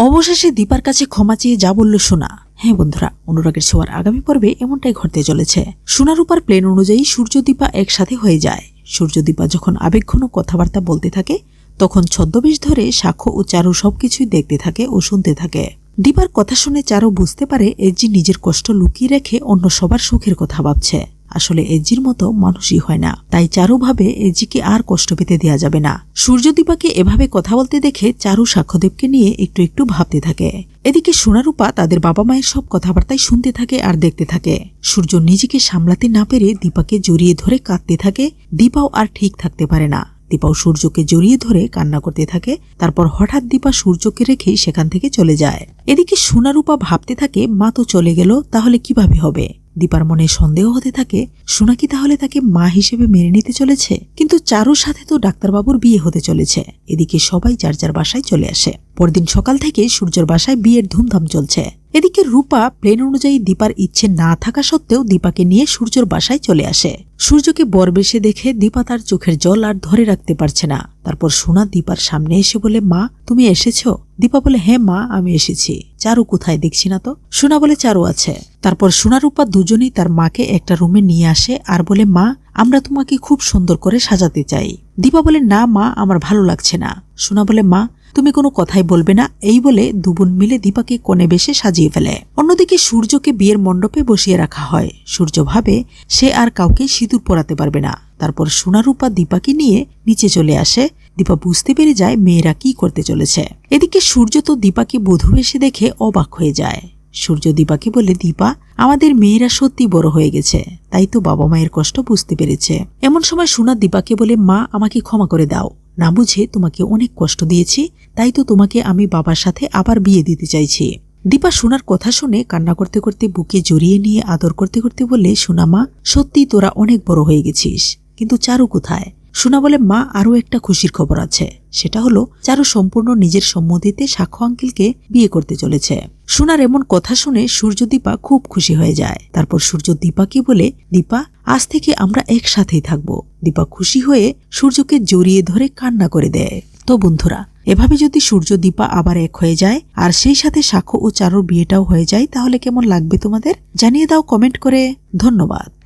অবশেষে দীপার কাছে ক্ষমা চেয়ে যা বলল সোনা। হ্যাঁ বন্ধুরা, অনুরাগের ছোঁয়ার আগামী পর্বে এমনটাই ঘটতে চলেছে। সোনার উপর প্লেন অনুযায়ী সূর্যদীপা একসাথে হয়ে যায়। সূর্যদীপা যখন আবেগঘন কথাবার্তা বলতে থাকে, তখন ছদ্মবেশ ধরে সাক্ষ্য ও চারু সবকিছুই দেখতে থাকে ও শুনতে থাকে। দীপার কথা শুনে চারু বুঝতে পারে এজি নিজের কষ্ট লুকিয়ে রেখে অন্য সবার সুখের কথা ভাবছে। আসলে এজির মতো মানুষই হয় না। তাই চারু ভাবে এজিকে আর কষ্ট পেতে দেওয়া যাবে না। সূর্যদীপাকে এভাবে কথা বলতে দেখে চারু সাক্ষ্যদেবকে নিয়ে একটু একটু ভাবতে থাকে। এদিকে সোনারূপা তাদের বাবা মায়ের সব কথাবার্তায় শুনতে থাকে আর দেখতে থাকে। সূর্য নিজেকে সামলাতে না পেরে দীপাকে জড়িয়ে ধরে কাঁদতে থাকে। দীপাও আর ঠিক থাকতে পারে না। দীপাও সূর্যকে জড়িয়ে ধরে কান্না করতে থাকে। তারপর হঠাৎ দীপা সূর্যকে রেখেই সেখান থেকে চলে যায়। এদিকে সোনারূপা ভাবতে থাকে, মা তো চলে গেল, তাহলে কীভাবে হবে? দীপার মনে সন্দেহ হতে থাকে, সোনা কি তাহলে তাকে মা হিসেবে মেনে নিতে চলেছে? কিন্তু চারুর সাথে তো ডাক্তারবাবুর বিয়ে হতে চলেছে। এদিকে সবাই যার যার বাসায় চলে আসে। পরদিন সকাল থেকে সূর্যর বাসায় বিয়ের ধুমধাম চলছে। এদিকে রূপা প্লেন অনুযায়ী দীপার ইচ্ছে না থাকা সত্ত্বেও দীপাকে নিয়ে সূর্যর বাসায় চলে আসে। সূর্যকে বরবেশে দেখে দীপা তার চোখের জল আর ধরে রাখতে পারছে না। তারপর সোনা দীপার সামনে এসে বলে, মা, তুমি এসেছ? দীপা বলে হ্যাঁ মা, আমি এসেছি। চারু কোথায় দেখছি না তো? সোনা বলে চারু আছে। তারপর সোনা রূপা দুজনেই তার মাকে একটা রুমে নিয়ে আসে আর বলে, মা, আমরা তোমাকে খুব সুন্দর করে সাজাতে চাই। দীপা বলে, না, মা, আমার ভালো লাগছে না। সোনা বলে, মা, তুমি কোনো কথাই বলবে না। এই বলে দুবন মিলে দীপাকে কোণে বেশে সাজিয়ে ফেলে। অন্যদিকে সূর্যকে বিয়ের মণ্ডপে বসিয়ে রাখা হয়। সূর্য ভাবে সে আর কাউকে সিঁদুর পরাতে পারবে না। তারপর সোনারূপা দীপাকে নিয়ে নিচে চলে আসে। দীপা বুঝতে পেরে যায় মেয়েরা কি করতে চলেছে। এদিকে সূর্য তো দীপাকে বধূ এসে দেখে অবাক হয়ে যায়। সূর্য দীপাকে বলে, দীপা, আমাদের মেয়েরা সত্যি বড় হয়ে গেছে। তাই তো বাবা মায়ের কষ্ট বুঝতে পেরেছে। এমন সময় সোনা দীপাকে বলে, মা, আমাকে ক্ষমা করে দাও। না বুঝে তোমাকে অনেক কষ্ট দিয়েছি, তাই তো তোমাকে আমি বাবার সাথে আবার বিয়ে দিতে চাইছি। দীপা সোনার কথা শুনে কান্না করতে করতে বুকে জড়িয়ে নিয়ে আদর করতে করতে বলে, সোনা মা সত্যি তোরা অনেক বড় হয়ে গেছিস। কিন্তু চারু কোথায়? সোনা বলে মা আরও একটা খুশির খবর আছে। সেটা হলো, চারু সম্পূর্ণ নিজের সম্মতিতে সাক্ষ্য আঙ্কিলকে বিয়ে করতে চলেছে। সোনার এমন কথা শুনে সূর্য দীপা খুব খুশি হয়ে যায়। তারপর সূর্য দীপাকে বলে, দীপা, আজ থেকে আমরা একসাথেই থাকব। দীপা খুশি হয়ে সূর্যকে জড়িয়ে ধরে কান্না করে দেয়। তো বন্ধুরা, এভাবে যদি সূর্য দীপা আবার এক হয়ে যায়, আর সেই সাথে সাক্ষ্য ও চারুর বিয়েটাও হয়ে যায়, তাহলে কেমন লাগবে তোমাদের? জানিয়ে দাও কমেন্ট করে। ধন্যবাদ।